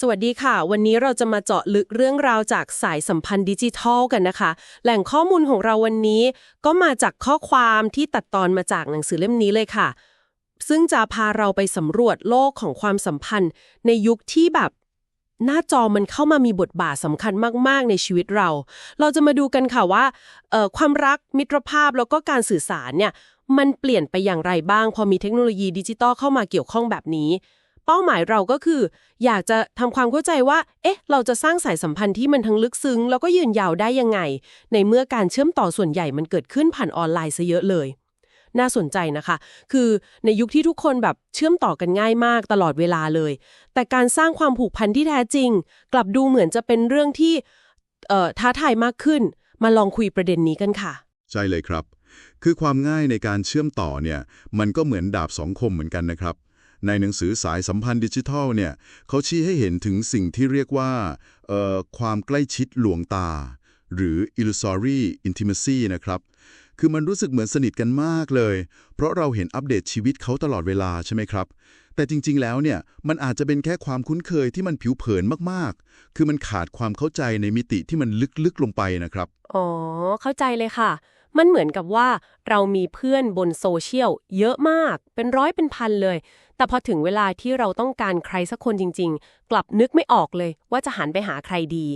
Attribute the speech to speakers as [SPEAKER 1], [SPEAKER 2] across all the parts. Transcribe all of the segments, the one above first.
[SPEAKER 1] สวัสดีค่ะ วันนี้เราจะมาเจาะลึกเรื่องราวจากสายสัมพันธ์ดิจิทัลกันนะคะ แหล่งข้อมูลของเราวันนี้ก็มาจากข้อความที่ตัดตอนมาจากหนังสือเล่มนี้เลยค่ะ ซึ่งจะพาเราไปสำรวจโลกของความสัมพันธ์ ในยุคที่แบบ หน้าจอมันเข้ามามีบทบาทสำคัญมาก ๆ ในชีวิตเรา เราจะมาดูกันค่ะว่าเอ่อความรักมิตรภาพแล้วก็การสื่อสารเนี่ยมันเปลี่ยนไปอย่างไรบ้าง พอมีเทคโนโลยีดิจิตอลเข้ามาเกี่ยวข้องแบบนี้ เป้าหมายเราก็คือ อยากจะทำความเข้าใจว่า เอ๊ะ เราจะสร้างสายสัมพันธ์ที่มันทั้งลึกซึ้ง แล้วก็ยืนยาวได้ยังไง ในเมื่อการเชื่อมต่อส่วนใหญ่มันเกิดขึ้นผ่านออนไลน์ซะเยอะเลย น่าสนใจนะคะ คือในยุคที่ทุกคนแบบเชื่อมต่อกันง่ายมากตลอดเวลาเลย แต่การสร้างความผูกพันที่แท้จริง กลับดูเหมือนจะเป็นเรื่องที่ท้าทายมากขึ้น มาลองคุยประเด็นนี้กันค่ะ
[SPEAKER 2] ใช่เลยครับ คือความง่ายในการเชื่อมต่อเนี่ย มันก็เหมือนดาบสองคมเหมือนกันนะครับ ในหนังสือสายสัมพันธ์ดิจิทัลเนี่ยเขาชี้ให้เห็นถึงสิ่งที่เรียกว่าความใกล้ชิดหลวงตา หรือ illusory intimacy นะครับ คือมันรู้สึกเหมือนสนิทกันมากเลย เพราะเราเห็นอัปเดตชีวิตเขาตลอดเวลาใช่ไหมครับ แต่จริงๆ แล้วเนี่ยมันอาจจะเป็นแค่ความคุ้นเคยที่มันผิวเผินมากๆ คือมันขาดความเข้าใจในมิติที่มันลึกๆ ลงไปนะครับ
[SPEAKER 1] อ๋อ เข้าใจเลยค่ะ มันเหมือนกับว่าเรามีเพื่อนบนโซเชียลเยอะมาก เป็นร้อยเป็นพันเลย แต่พอถึงเวลาที่เราต้องการใครสักคนจริง ๆ กลับนึกไม่ออกเลย ว่าจะหันไปหาใครดี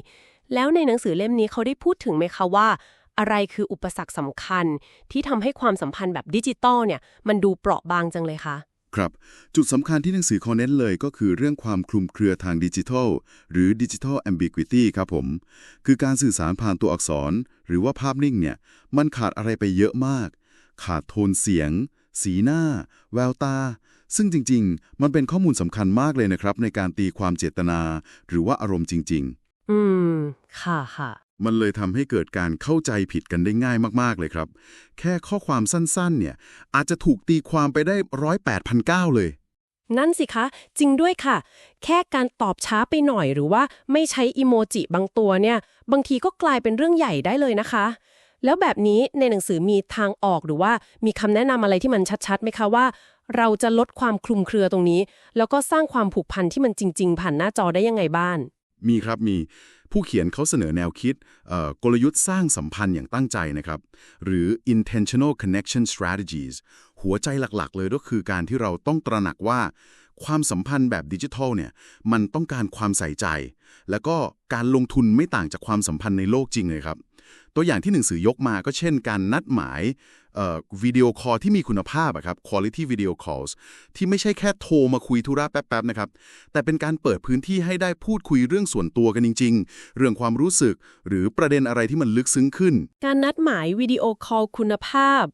[SPEAKER 1] แล้วในหนังสือเล่มนี้เขาได้พูดถึงไหมคะว่าอะไรคืออุปสรรคสำคัญที่ทำให้ความสัมพันธ์แบบดิจิตอลเนี่ยมันดูเปราะบางจังเลยคะ
[SPEAKER 2] ครับ จุดสำคัญที่หนังสือเขาเน้นเลยก็คือเรื่องความคลุมเครือทางดิจิทัล หรือดิจิทัลแอมบิ u i ตี้ครับผม คือการสื่อสารผ่านตัวอักษร หรือว่าภาพนิ่งเนี่ย มันขาดอะไรไปเยอะมาก ขาดโทนเสียง สีหน้า แววตา ซึ่งจริง ๆ มันเป็นข้อมูลสำคัญมากเลยนะครับ ในการตีความเจตนา หรือว่าอารมณ์จริง ๆ
[SPEAKER 1] อืม ค่ะค่ะ
[SPEAKER 2] มันเลยทำให้เกิดการเข้าใจผิดกันได้ง่ายมาก ๆ เลยครับ แค่ข้อความสั้นๆ เนี่ย อาจจะถูกตีความไปได้ร้อยแปดพันเก้าเลย
[SPEAKER 1] นั่นสิคะ จริงด้วยค่ะ แค่การตอบช้าไปหน่อยหรือว่าไม่ใช้อีโมจิบางตัวเนี่ย บางทีก็กลายเป็นเรื่องใหญ่ได้เลยนะคะ แล้วแบบนี้ในหนังสือมีทางออกหรือว่ามีคำแนะนำอะไรที่มันชัดๆไหมคะว่า เราจะลดความคลุมเครือตรงนี้ แล้วก็สร้างความผูกพันที่มันจริง ๆ ผ่านหน้าจอได้ยังไงบ้าง
[SPEAKER 2] มีครับมีผู้เขียนเขาเสนอแนวคิดกลยุทธ์สร้างสัมพันธ์อย่างตั้งใจนะครับ หรือ intentional connection strategies หัวใจหลักๆ เลยก็คือการที่เราต้องตระหนักว่า ความสัมพันธ์แบบดิจิทัลเนี่ยมันต้องการความใส่ใจ แล้วก็การลงทุนไม่ต่างจากความสัมพันธ์ในโลกจริงเลยครับ ตัวอย่างที่หนังสือยกมาก็เช่น การนัดหมาย วิดีโอคอลที่มีคุณภาพอะครับ quality video calls ที่ไม่ใช่แค่โทรมาคุยธุระแป๊บๆนะครับ แต่เป็นการเปิดพื้นที่ให้ได้พูดคุยเรื่องส่วนตัวกันจริง ๆ เรื่องความรู้สึก หรือประเด็นอะไรที่มันลึกซึ้งขึ้น
[SPEAKER 1] การนัดหมายวิดีโอคอลคุณภาพ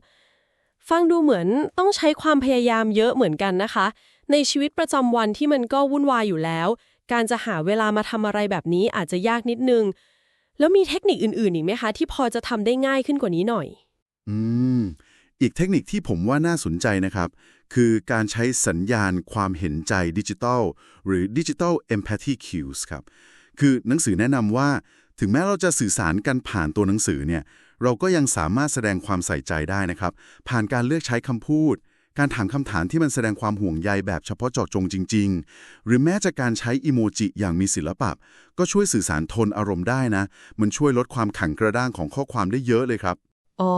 [SPEAKER 1] ฟังดูเหมือนต้องใช้ความพยายามเยอะเหมือนกันนะคะ ในชีวิตประจำวันที่มันก็วุ่นวายอยู่แล้ว การจะหาเวลามาทำอะไรแบบนี้อาจจะยากนิดนึง แล้วมีเทคนิคอื่นๆอีกไหมคะ ที่พอจะทำได้ง่ายขึ้นกว่านี้หน่อย
[SPEAKER 2] อืม อีกเทคนิคที่ผมว่าน่าสนใจนะครับ คือการใช้สัญญาณความเห็นใจดิจิทัล หรือ Digital Empathy Cues ครับ คือหนังสือแนะนำว่า ถึงแม้เราจะสื่อสารกันผ่านตัวหนังสือเนี่ย เราก็ยังสามารถแสดงความใส่ใจได้นะครับ ผ่านการเลือกใช้คำพูด การถามคำถามที่มันแสดงความห่วงใยแบบเฉพาะเจาะจงจริง ๆ หรือแม้จะการใช้อีโมจิอย่างมีศิลปะ ก็ช่วยสื่อสารโทนอารมณ์ได้นะ มันช่วยลดความขังกระด้างของข้อความได้เยอะเลยครับ
[SPEAKER 1] อ๋อ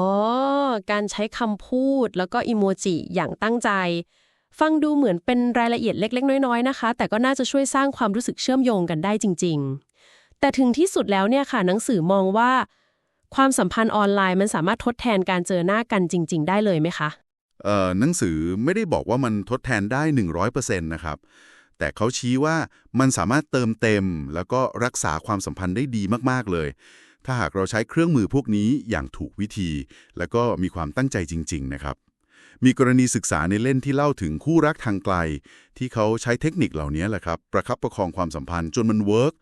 [SPEAKER 1] การใช้คำพูดแล้วก็อีโมจิอย่างตั้งใจ ฟังดูเหมือนเป็นรายละเอียดเล็ก ๆ น้อย ๆ นะคะ แต่ก็น่าจะช่วยสร้างความรู้สึกเชื่อมโยงกันได้จริง ๆ แต่ถึงที่สุดแล้วเนี่ยค่ะ หนังสือมองว่า ความสัมพันธ์ออนไลน์มันสามารถทดแทนการเจอหน้ากันจริง ๆ ได้เลยไหมคะ
[SPEAKER 2] เอ่อ หนังสือไม่ได้บอกว่ามันทดแทนได้ 100%นะครับ แต่เขาชี้ว่ามันสามารถเติมเต็ม แล้วก็รักษาความสัมพันธ์ได้ดีมาก ๆ เลย ถ้าหากเราใช้เครื่องมือพวกนี้อย่างถูกวิธี แล้วก็มีความตั้งใจจริง ๆ นะครับ มีกรณีศึกษาในเล่นที่เล่าถึงคู่รักทางไกล ที่เขาใช้เทคนิคเหล่านี้แหละครับประคับประคองความสัมพันธ์จนมันเวิร์ก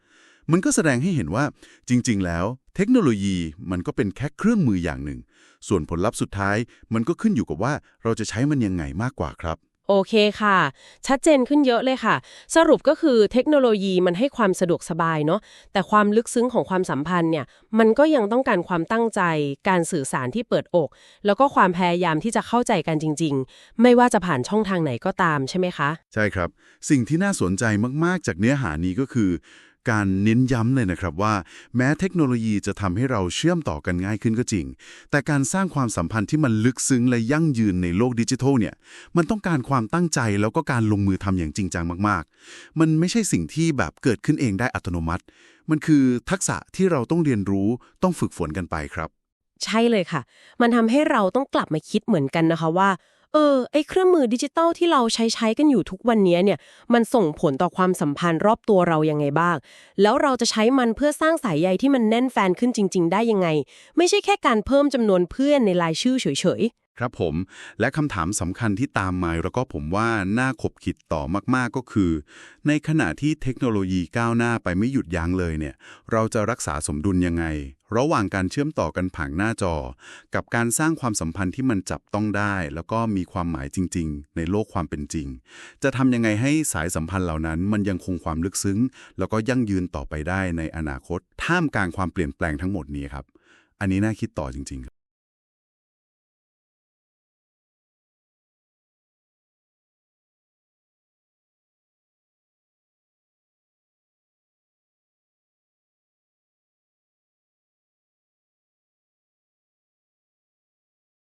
[SPEAKER 2] มันก็แสดงให้เห็นว่าจริง ๆ แล้ว เทคโนโลยีมันก็เป็นแค่เครื่องมืออย่างหนึ่ง ส่วนผลลัพธ์สุดท้ายมันก็ขึ้นอยู่กับว่าเราจะใช้มันยังไงมากกว่าครับ
[SPEAKER 1] โอเคค่ะ ชัดเจนขึ้นเยอะเลยค่ะ สรุปก็คือเทคโนโลยีมันให้ความสะดวกสบายเนาะแต่ความลึกซึ้งของความสัมพันธ์เนี่ย มันก็ยังต้องการความตั้งใจ การสื่อสารที่เปิดอก แล้วก็ความพยายามที่จะเข้าใจกันจริง ๆ ไม่ว่าจะผ่านช่องทางไหนก็ตามใช่ไหมคะ
[SPEAKER 2] ใช่ครับ สิ่งที่น่าสนใจมากๆ จากเนื้อหานี้ก็คือ การเน้นย้ำเลยนะครับว่า แม้เทคโนโลยีจะทำให้เราเชื่อมต่อกันง่ายขึ้นก็จริง แต่การสร้างความสัมพันธ์ที่มันลึกซึ้งและยั่งยืนในโลกดิจิทัลเนี่ยมันต้องการความตั้งใจแล้วก็การลงมือทำอย่างจริงจังมาก ๆ มันไม่ใช่สิ่งที่แบบเกิดขึ้นเองได้อัตโนมัติ มันคือทักษะที่เราต้องเรียนรู้ต้องฝึกฝนกันไปครับ
[SPEAKER 1] ใช่เลยค่ะ มันทำให้เราต้องกลับมาคิดเหมือนกันนะคะว่า เออไอเครื่องมือดิจิตอลที่เราใช้ใช้กันอยู่ทุกวันนี้เนี่ยมันส่งผลต่อความสัมพันธ์รอบตัวเรายังไงบ้าง แล้วเราจะใช้มันเพื่อสร้างสายใยที่มันแน่นแฟนขึ้นจริง ๆ ได้ยังไง ไม่ใช่แค่การเพิ่มจำนวนเพื่อนในรายชื่อเฉยๆ
[SPEAKER 2] ครับผมและคำถามสำคัญที่ตามมาแล้วก็ผมว่าน่าขบคิดต่อมากๆก็คือ ในขณะที่เทคโนโลยีก้าวหน้าไปไม่หยุดยั้งเลยเนี่ย เราจะรักษาสมดุลยังไง ระหว่างการเชื่อมต่อกันผ่านหน้าจอ กับการสร้างความสัมพันธ์ที่มันจับต้องได้ แล้วก็มีความหมายจริง ๆ ในโลกความเป็นจริง จะทำยังไงให้สายสัมพันธ์เหล่านั้น มันยังคงความลึกซึ้ง แล้วก็ยั่งยืนต่อไปได้ในอนาคต ท่ามกลางความเปลี่ยนแปลงทั้งหมดนี้ครับ อันนี้น่าคิดต่อจริง ๆ